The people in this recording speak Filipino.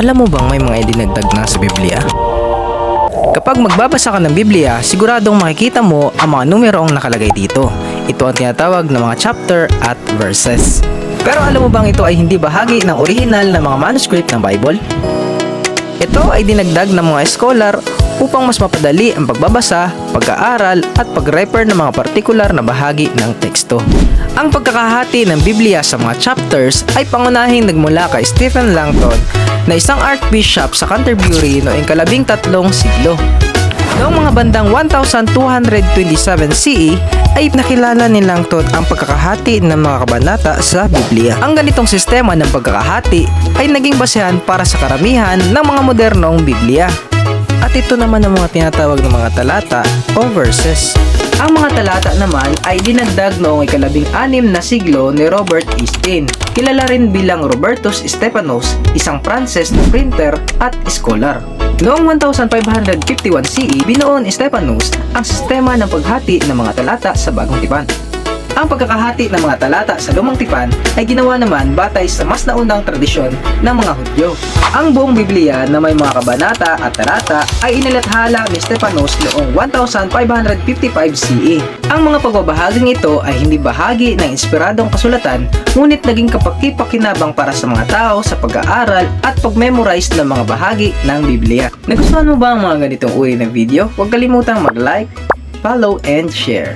Alam mo bang may mga idinagdag na sa Biblia? Kapag magbabasa ka ng Biblia, siguradong makikita mo ang mga numerong nakalagay dito. Ito ang tinatawag na mga chapter at verses. Pero alam mo bang ito ay hindi bahagi ng original na mga manuscript ng Bible? Ito ay dinagdag ng mga scholar upang mas mapadali ang pagbabasa, pag-aaral at pag-refer ng mga partikular na bahagi ng teksto. Ang pagkakahati ng Biblia sa mga chapters ay pangunahing nagmula kay Stephen Langton na isang archbishop sa Canterbury noong kalabing tatlong siglo. Noong mga bandang 1227 CE ay nakilala ni Langton ang pagkakahati ng mga kabanata sa Biblia. Ang ganitong sistema ng pagkakahati ay naging basehan para sa karamihan ng mga modernong Biblia. At ito naman ang mga tinatawag ng mga talata o verses. Ang mga talata naman ay dinagdag noong ikalabing anim na siglo ni Robert Easton. Kilala rin bilang Robertus Stephanos, isang Pranses na printer at scholar. Noong 1551 CE, binuo ni Stephanos ang sistema ng paghati ng mga talata sa Bagong Tipan. Ang pagkakahati ng mga talata sa Lumang Tipan ay ginawa naman batay sa mas naunang tradisyon ng mga Hudyo. Ang buong Biblia na may mga kabanata at talata ay inilathala ni Stephanos noong 1555 CE. Ang mga pagbabahaging ito ay hindi bahagi ng inspiradong kasulatan ngunit naging kapaki-pakinabang para sa mga tao sa pag-aaral at pag-memorize ng mga bahagi ng Biblia. Nagustuhan mo ba ang mga ganitong uri ng video? Huwag kalimutang mag-like, follow, and share.